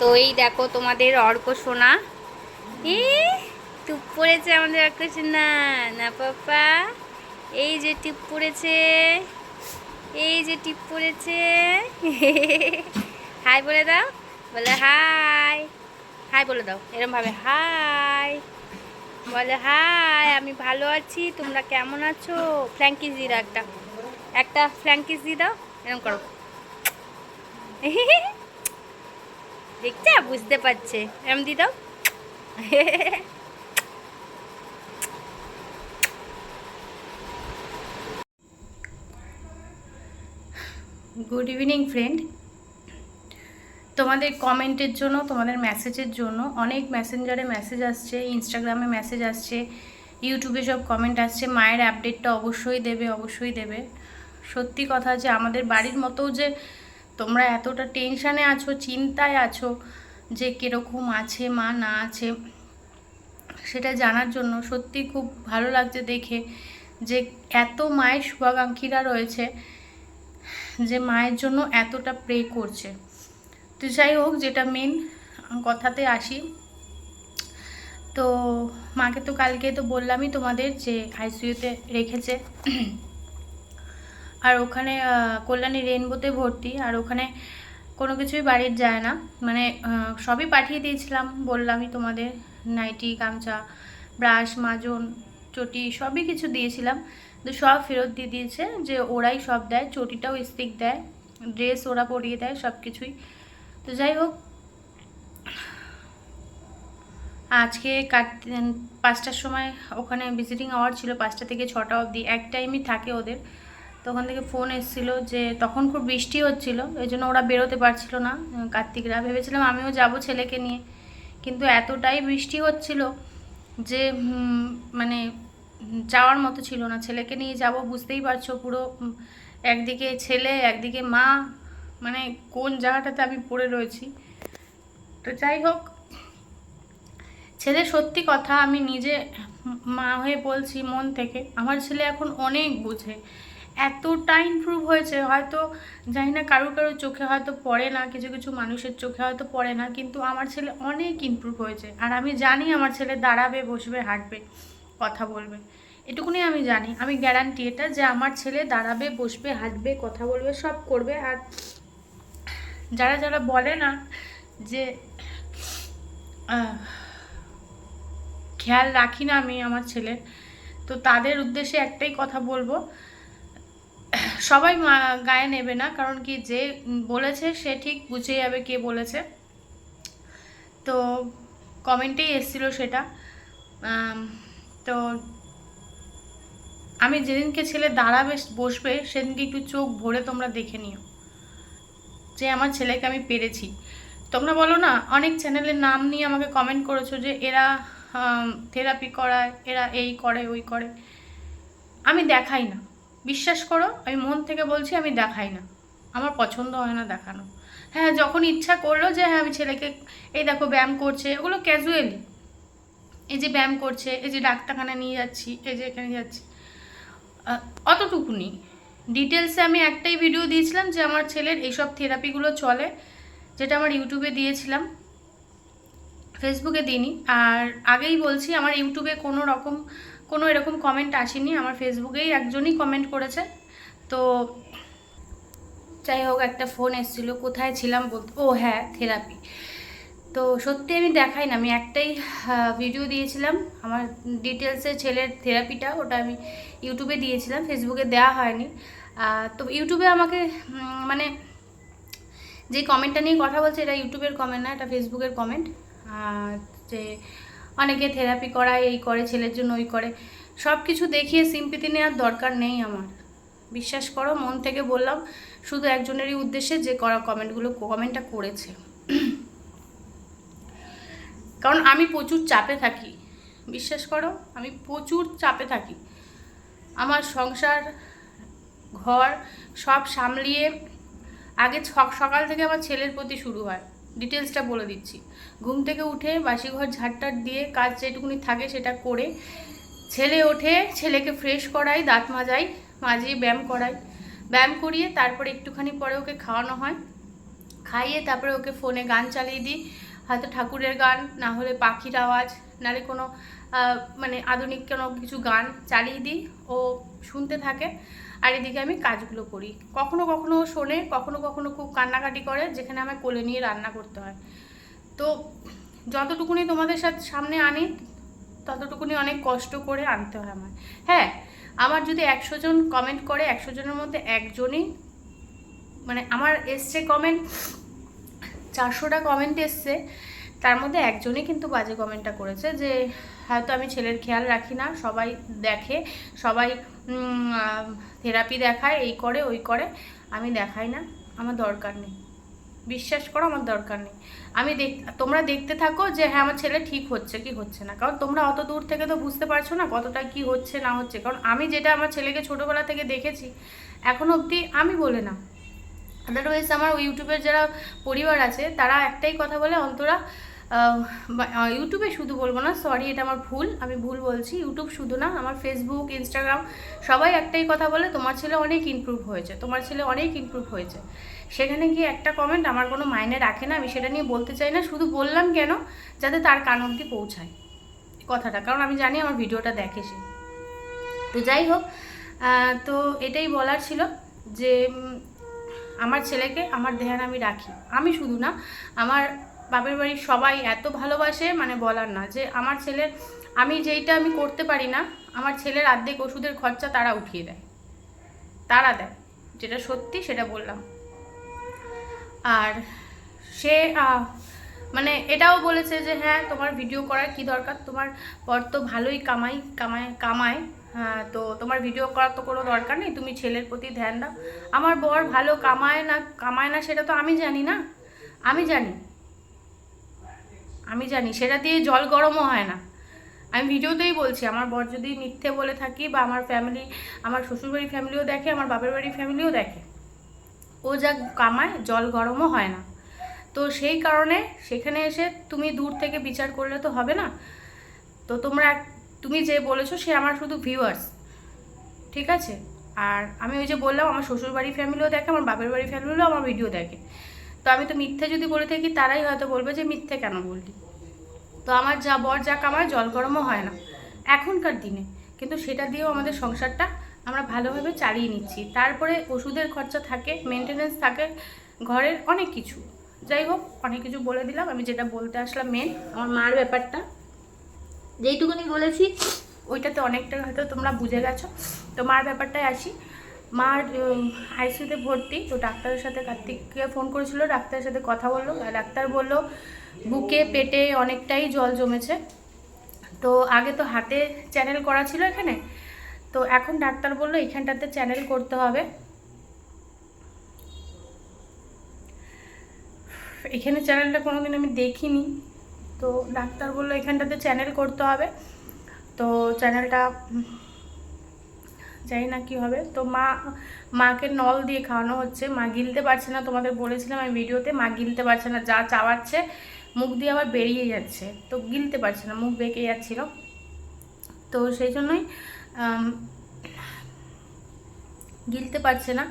তো এই দেখো তোমাদের অর্ক সোনা। এ টুপ পড়েছে আমাদের অর্ক সোনা, না পাপা? এই যে টিপ পড়েছে, এই যে টিপ পড়েছে। হাই বলে দাও, বলে হাই। হাই বলে দাও, এরম ভাবে হাই। বলে হাই, আমি ভালো আছি, তোমরা কেমন আছো? ফ্ল্যাঙ্কিস দিয়ে দাও একটা। একটা ফ্ল্যাঙ্কিস দিয়ে দাও, এরম করো। দেখছে? বুঝতে পারছে। এরম দিয়ে দাও। গুড ইভিনিং ফ্রেন্ড তোমাদের কমেন্টের জন্য, তোমাদের মেসেজের জন্য অনেক মেসেঞ্জারে মেসেজ আসছে ইনস্টাগ্রামে মেসেজ আসছে ইউটিউবে সব কমেন্ট আসছে। মায়ের আপডেটটা অবশ্যই দেবে অবশ্যই দেবে। সত্যি কথা যে আমাদের বাড়ির মতো যে তোমরা এতটা টেনশানে আছো, চিন্তায় আছো যে কীরকম আছে, মা না আছে, সেটা জানার জন্য সত্যি খুব ভালো লাগছে দেখে যে এত মায়ের শুভাকাঙ্ক্ষীরা রয়েছে যে মায়ের জন্য এতটা প্রে করছে। তো যাই হোক, যেটা মেন কথাতে আসি। তো মাকে তো কালকে তো বললামই তোমাদের যে আইসিইউতে রেখেছে। আর ওখানে কল্যাণী রেনবোতে ভর্তি, আর ওখানে কোনো কিছুই বাড়ির যায় না। মানে সবই পাঠিয়ে দিয়েছিলাম, বললামই তোমাদের, নাইটি, গামছা, ব্রাশ, মাজন, চটি, সবই কিছু দিয়েছিলাম। তো সব ফেরত দিয়ে দিয়েছে যে ওরাই সব দেয়, চটিটাও স্টিক দেয়, ড্রেস ওরা পরিয়ে দেয়, সব কিছুই। তো যাই হোক, আজকে কাট, পাঁচটার সময় ওখানে ভিজিটিং আওয়ার ছিল, পাঁচটা থেকে ছটা অবধি। এক টাইমই থাকে ওদের। তো ওখান থেকে ফোন এসেছিল যে তখন খুব বৃষ্টি হচ্ছিল ওই জন্য ওরা বেরোতে পারছিলো না কার্তিকরা। ভেবেছিলাম আমিও যাব ছেলেকে নিয়ে। কিন্তু এতটাই বৃষ্টি হচ্ছিল যে মানে যাওয়ার মতো ছিল না। ছেলেকে নিয়ে যাব, বুঝতেই পারছ পুরো একদিকে ছেলে, একদিকে মা মানে কোন জায়গাটাতে আমি পড়ে রয়েছি। তো যাই হোক, ছেলে সত্যি কথা আমি নিজে মা হয়ে বলছি মন থেকে, আমার ছেলে এখন অনেক বুঝে। এতটা ইমপ্রুভ হয়েছে। হয়তো জানি না কারোর কারোর চোখে হয়তো পড়ে না, কিছু কিছু মানুষের চোখে হয়তো পড়ে না, কিন্তু আমার ছেলে অনেক ইমপ্রুভ হয়েছে। আর আমি জানি আমার ছেলে দাঁড়াবে, বসবে, হাঁটবে, কথা বলবে। এটুকুনি আমি জানি। আমি গ্যারান্টি এটা যে আমার ছেলে দাঁড়াবে, বসবে, হাঁটবে, কথা বলবে, সব করবে। আর যারা যারা বলে না যে খেয়াল রাখি না আমি আমার ছেলের, তো তাদের উদ্দেশ্যে একটাই কথা বলব সবাই গায়ে নেবে না, কারণ কি যে বলেছে সে ঠিক বুঝে যাবে কে বলেছে। তো কমেন্টেই এসছিল সেটা। তো আমি যেদিনকে ছেলে দাঁড়াবে, বসবে, সেদিনকে একটু চোখ ভরে তোমরা দেখে নিও যে আমার ছেলেকে আমি পেরেছি। তোমরা বলো না, অনেক চ্যানেলের নাম নিয়ে আমাকে কমেন্ট করেছ যে এরা থেরাপি করায়, এরা এই করে, ওই করে। আমি দেখাই না। বিশ্বাস করো আমি মন থেকে বলছি আমি দেখাই না। আমার পছন্দ হয় না দেখানো। হ্যাঁ যখন ইচ্ছা করল যে হ্যাঁ আমি ছেলেকে এই দেখো ব্যায়াম করছে ওগুলো ক্যাজুয়ালি এই যে ব্যায়াম করছে এই যে ডাক্তারখানা নিয়ে যাচ্ছি এই যে এখানে যাচ্ছি। আহ, অতটুকুনি। ডিটেলসে আমি একটাই ভিডিও দিয়েছিলাম যে আমার ছেলের এইসব থেরাপিগুলো চলে যেটা আমার ইউটিউবে দিয়েছিলাম। ফেসবুকে দিইনি। আর আগেই বলছি আমার ইউটিউবে কোনো রকম কোনো এরকম কমেন্ট আসেনি। আমার ফেসবুকেই একজনই কমেন্ট করেছে। তো যাই হোক একটা ফোন এসেছিল। কোথায় ছিলাম বলতে ও হ্যাঁ থেরাপি তো সত্যি আমি দেখাই না আমি একটাই ভিডিও দিয়েছিলাম। আমার ডিটেলসে ছেলের থেরাপিটা ওটা আমি ইউটিউবে দিয়েছিলাম। ফেসবুকে দেওয়া হয়নি। তো ইউটিউবে আমাকে মানে যে কমেন্টটা নিয়ে কথা বলছে, এটা ইউটিউবের কমেন্ট না, এটা ফেসবুকের কমেন্ট যে অনেকে থেরাপি করায়, এই করে, ছেলের জন্য ওই করে। সব কিছু দেখিয়ে সিম্পিতি নেওয়ার দরকার নেই আমার। বিশ্বাস করো, মন থেকে বললাম, শুধু একজনেরই উদ্দেশ্যে যে করা কমেন্টগুলো কমেন্টটা করেছে। কারণ আমি প্রচুর চাপে থাকি। বিশ্বাস করো, আমি প্রচুর চাপে থাকি। আমার সংসার, ঘর সব সামলিয়ে আগে সকাল থেকে আমার ছেলের প্রতি শুরু হয়। ডিটেলসটা বলে দিচ্ছি। ঘুম থেকে উঠে বাসি ঘর ঝাড়টাট দিয়ে কাজ যেটুকুনি থাকে সেটা করে ছেলে ওঠে, ছেলেকে ফ্রেশ করাই দাঁত মাজাই মাজিয়ে ব্যায়াম করাই ব্যায়াম করিয়ে তারপরে একটুখানি পরে ওকে খাওয়ানো হয়। খাইয়ে তারপরে ওকে ফোনে গান চালিয়ে দিই। হয়তো ঠাকুরের গান, না হলে পাখির আওয়াজ নাহলে কোনো মানে আধুনিক কোনো কিছু গান চালিয়ে দিই। ও শুনতে থাকে। আর এদিকে আমি কাজগুলো করি। কখনো কখনো শোনে, কখনো কখনো খুব কান্নাকাটি করে, যেখানে আমায় কোলে নিয়ে রান্না করতে হয়। তো যতটুকুনি তোমাদের সাথে, সামনে আনি, ততটুকুনি অনেক কষ্ট করে আনতে হয় আমার হ্যাঁ আমার যদি একশো জন কমেন্ট করে, একশো জনের মধ্যে একজনই মানে আমার এসছে কমেন্ট চারশোটা কমেন্ট এসছে, তার মধ্যে একজনই কিন্তু বাজে কমেন্টটা করেছে যে, হয়তো আমি ছেলের খেয়াল রাখি না, সবাই দেখে, সবাই থেরাপি দেখায়, এই করে, ওই করে, আমি দেখাই না, আমার দরকার নেই। বিশ্বাস করো, আমার দরকার নেই। আমি দেখ, তোমরা দেখতে থাকো যে হ্যাঁ আমার ছেলে ঠিক হচ্ছে কি হচ্ছে না। কারণ তোমরা অত দূর থেকে তো বুঝতে পারছ না কতটা কি হচ্ছে, না হচ্ছে। কারণ আমি যেটা আমার ছেলেকে ছোটোবেলা থেকে দেখেছি, এখন অবধি আমি বলে না। আদারওয়াইজ আমার ইউটিউবের যারা পরিবার আছে, তারা একটাই কথা বলে, অন্তরা ইউটিউবে শুধু বলব না সরি এটা আমার ভুল, আমি ভুল বলছি, ইউটিউব শুধু না, আমার ফেসবুক ইনস্টাগ্রাম সবাই একটাই কথা বলে, তোমার ছেলে অনেক ইমপ্রুভ হয়েছে, তোমার ছেলে অনেক ইমপ্রুভ হয়েছে। সেখানে গিয়ে একটা কমেন্ট আমার কোনো মাইনে রাখে না, আমি সেটা নিয়ে বলতে চাই না, শুধু বললাম কেন? যাতে তার কান অবধি পৌঁছায়, কথাটা, কারণ আমি জানি আমার ভিডিওটা দেখে সে। তো যাই হোক তো এটাই বলার ছিল যে আমার ছেলেকে, আমার ধ্যান আমি রাখি, আমি শুধু না, আমার বাপের বাড়ির সবাই এত ভালোবাসে মানে বলার না, যে আমার ছেলের আমি যেইটা আমি করতে পারি না, আমার ছেলের আর্ধেক ওষুধের খরচা তারা উঠিয়ে দেয়। তারা দেয়, যেটা সত্যি সেটা বললাম। আর সে মানে এটাও বলেছে যে হ্যাঁ তোমার ভিডিও করার কি দরকার? তোমার পর তো ভালোই কামাই কামায় কামায় হ্যাঁ তো তোমার ভিডিও করার তো কোনো দরকার নেই, তুমি ছেলের প্রতি ধ্যান দাও। আমার বর ভালো কামায় না কামায় না সেটা তো আমি জানি না। আমি জানি আমি জানি, সেটা দিয়ে জল গরমও হয় না। আমি ভিডিওতেই বলছি, আমার বর যদি মিথ্যে বলে থাকি বা আমার ফ্যামিলি আমার শ্বশুরবাড়ির ফ্যামিলিও দেখে, আমার বাপের বাড়ির ফ্যামিলিও দেখে, ও যা কামায়, জল গরমও হয় না। তো সেই কারণে সেখানে এসে তুমি দূর থেকে বিচার করলে তো হবে না। তো তোমরা তুমি যে বলেছ সে আমার শুধু ভিউয়ার্স ঠিক আছে? আর আমি ওই যে বললাম, আমার শ্বশুরবাড়ির ফ্যামিলিও দেখে, আমার বাপের বাড়ির ফ্যামিলিও আমার ভিডিও দেখে। তো আমি তো মিথ্যে যদি বলে থাকি, তারাই হয়তো বলবে যে মিথ্যে কেন বললি? তো আমার যা বর যা কামায়, জল গরমও হয় না। এখনকার দিনে। কিন্তু সেটা দিয়েও আমাদের সংসারটা আমরা ভালোভাবে চালিয়ে নিচ্ছি। তারপরে ওষুধের খরচা থাকে মেনটেনেন্স থাকে, ঘরের অনেক কিছু। যাই হোক, অনেক কিছু বলে দিলাম। আমি যেটা বলতে আসলাম মেন আমার মার ব্যাপারটা। যেইটুকুনি বলেছি, ওইটাতে অনেকটা হয়তো তোমরা বুঝে গেছো। তো মার ব্যাপারটায় আসি। মার আইসিউতে ভর্তি। তো ডাক্তারের সাথে কার্তিককে ফোন করেছিল, ডাক্তারের সাথে কথা বলল। ডাক্তার বলল, বুকে, পেটে অনেকটাই জল জমেছে। তো আগে তো হাতে চ্যানেল করা ছিল এখানে। তো এখন ডাক্তার বলল এখানটাতে চ্যানেল করতে হবে। এখানে চ্যানেলটা কোনোদিন আমি দেখিনি। তো ডাক্তার বলল এখানটাতে চ্যানেল করতে হবে। তো চ্যানেলটা জানি না কি হবে। তো মা, মাকে নল দিয়ে খাওয়ানো হচ্ছে। মা গিলতে পারছে না, তোমাদের বলেছিলাম আমি ভিডিওতে, মা গিলতে পারছে না, যা চাওয়াচ্ছে, মুখ দিয়ে আবার বেরিয়ে যাচ্ছে। তো গিলতে পারছে না, মুখ বেঁকে যাচ্ছিল। তো সেই জন্যই গিলতে পারছে না।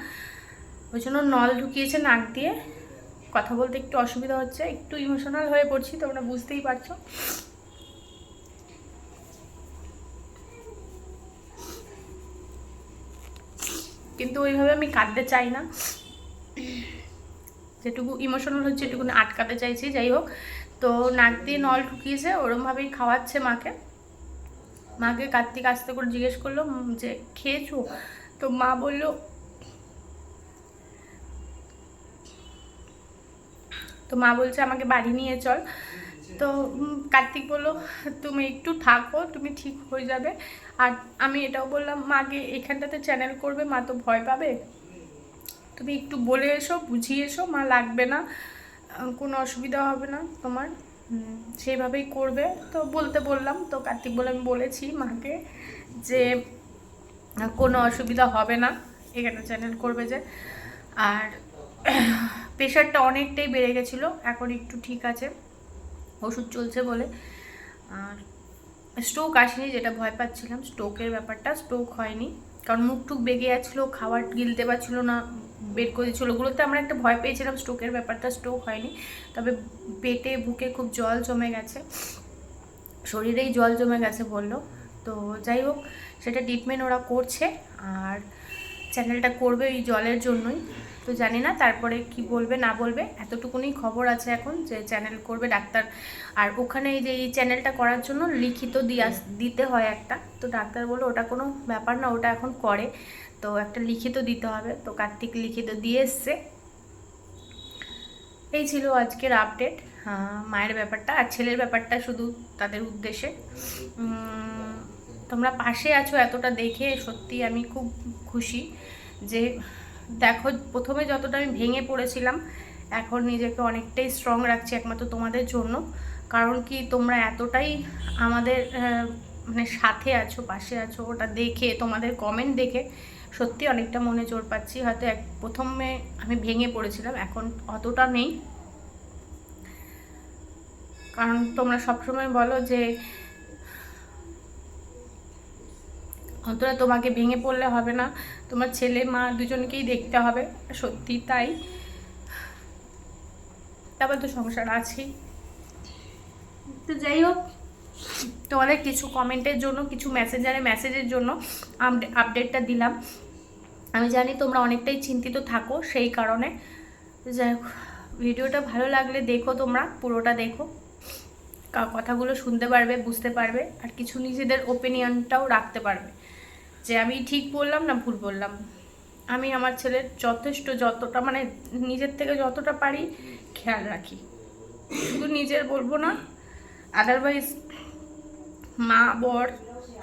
ওই জন্য নল ঢুকিয়েছে নাক দিয়ে। কথা বলতে একটু অসুবিধা হচ্ছে, একটু ইমোশনাল হয়ে পড়ছি, তোমরা বুঝতেই পারছ। কিন্তু ওইভাবে আমি কাঁদতে চাই না। যেটুকু ইমোশনাল হচ্ছে এটুকু আটকাতে চাইছি, যাই হোক। তো নাক দিয়ে নল ঢুকিয়েছে ওরমভাবেই খাওয়াচ্ছে মাকে। মাকে কার্তিক আস্তে করে জিজ্ঞেস করল যে খেয়েছো? তো মা বলল, তো মা বলছে আমাকে বাড়ি নিয়ে চল। তো কার্তিক বলল, তুমি একটু থাকো, তুমি ঠিক হয়ে যাবে। আর আমি এটাও বললাম মাকে এখানটাতে চ্যানেল করবে, মা তো ভয় পাবে। তুমি একটু বলে এসো, বুঝিয়ে এসো, মা লাগবে না কোনো অসুবিধা হবে না তোমার। সেইভাবেই করবে। তো বলতে বললাম, তো কার্তিক বলে আমি বলেছি মাকে যে, কোনো অসুবিধা হবে না, এখানে চ্যানেল করবে যে। আর, প্রেশারটা অনেকটাই বেড়ে গেছিল, এখন একটু ঠিক আছে। ওষুধ চলছে বলে। আর স্ট্রোক আসেনি যেটা ভয় পাচ্ছিলাম স্ট্রোকের ব্যাপারটা স্ট্রোক হয়নি। কারণ মুখ টুক বেগে যাচ্ছিল খাবার গিলতে পারছিলো না, বের করে দিচ্ছিল। ওগুলোতে আমরা একটা ভয় পেয়েছিলাম স্ট্রোকের ব্যাপারটা স্ট্রোক হয়নি। তবে পেটে, বুকে খুব জল জমে গেছে। শরীরেই জল জমে গেছে বলল। তো যাই হোক, সেটা ট্রিটমেন্ট ওরা করছে। আর চ্যানেলটা করবে ওই জলের জন্যই। তো জানি না, তারপরে কি বলবে, না বলবে। এতটুকুনি খবর আছে এখন যে চ্যানেল করবে ডাক্তার। আর ওখানে যে এই চ্যানেলটা করার জন্য লিখিত দিয়া দিতে হয় একটা। তো ডাক্তার বলল ওটা কোনো ব্যাপার না, ওটা এখন করে। তো একটা লিখিত দিতে হবে। তো কার্তিক লিখিত দিয়ে এসছে। এই ছিল আজকের আপডেট মায়ের ব্যাপারটা আর ছেলের ব্যাপারটা শুধু তাদের উদ্দেশ্যে। তোমরা পাশে আছো এতটা দেখে সত্যি আমি খুব খুশি যে দেখো, প্রথমে যতটা আমি ভেঙে পড়েছিলাম, এখন নিজেকে অনেকটাই স্ট্রং রাখছি একমাত্র তোমাদের জন্য। কারণ কি, তোমরা এতটাই আমাদের মানে সাথে আছো, পাশে আছো, ওটা দেখে, তোমাদের কমেন্ট দেখে সত্যি অনেকটা মনে জোর পাচ্ছি। হয়তো এক, প্রথমে আমি ভেঙে পড়েছিলাম, এখন অতটা নেই। কারণ তোমরা সবসময় বলো যে অতটা তোমাকে ভেঙে পড়লে হবে না। তোমার ছেলে, মা দুজনকেই দেখতে হবে, সত্যি তাই। তারপর তো সংসার আছেই। তো যাই হোক, তোমাদের কিছু কমেন্টের জন্য, কিছু মেসেঞ্জারে মেসেজের জন্য আপডেটটা দিলাম। আমি জানি তোমরা অনেকটাই চিন্তিত থাকো সেই কারণে। যাই হোক ভিডিওটা ভালো লাগলে দেখো তোমরা, পুরোটা দেখো। কথাগুলো শুনতে পারবে, বুঝতে পারবে, আর কিছু নিজেদের ওপিনিয়নটাও রাখতে পারবে। যে আমি ঠিক বললাম না ভুল বললাম? আমি আমার ছেলের যথেষ্ট যতটা মানে নিজের থেকে যতটা পারি খেয়াল রাখি। শুধু নিজের বলব না আদারওয়াইজ মা, বর,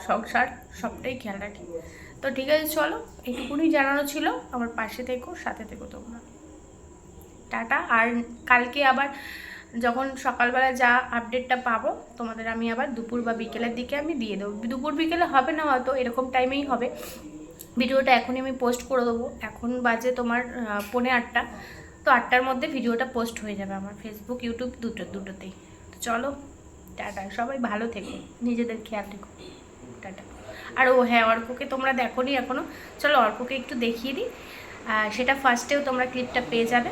সংসার সবটাই খেয়াল রাখি। তো ঠিক আছে, চলো, এইটুকুনি জানানো ছিল। আমার পাশে থেকো, সাথে থেকো তোমরা। টাটা, আর কালকে আবার যখন সকালবেলা যা আপডেটটা পাবো, তোমাদের আমি আবার দুপুর বা বিকেলের দিকে আমি দিয়ে দেবো। দুপুর বিকেলে হবে না, হয়তো এরকম টাইমেই হবে। ভিডিওটা এখনই আমি পোস্ট করে দেবো। এখন বাজে তোমার পৌনে আটটা। তো আটটার মধ্যে ভিডিওটা পোস্ট হয়ে যাবে আমার ফেসবুক ইউটিউব দুটো, দুটোতেই। তো চলো, টাটা। সবাই ভালো থেকো। নিজেদের খেয়াল রেখো। টাটা। আর ও হ্যাঁ অর্ককে তোমরা দেখোনি এখনও চলো অর্ককে একটু দেখিয়ে দিই। সেটা ফার্স্টেও তোমরা ক্লিপটা পেয়ে যাবে।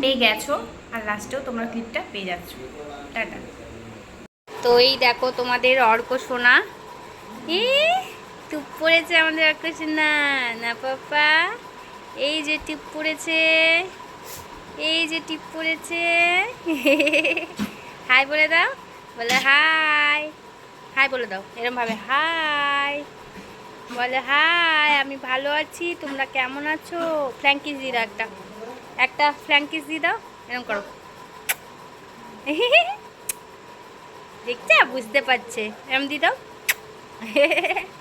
পেয়ে গেছো, আর লাস্টেও তোমরা ক্লিপটা পেয়ে যাচ্ছ। টাটা। তো এই দেখো তোমাদের অর্ক সোনা। এ টুপ পড়েছে আমাদের অর্ক সোনা। না পাপা, এই যে টিপ পড়েছে, এই যে টিপ পড়েছে। হাই বলে দাও, বলে হাই। হাই বলে দাও এরমভাবে হাই। বলে হাই, আমি ভালো আছি, তোমরা কেমন আছো? ফ্ল্যাঙ্কিস দিয়ে দাও একটা একটা ফ্র্যাঙ্কিস দিয়ে দাও এরকম করো। দেখছে বুঝতে পারছে। এরম দিয়ে দাও।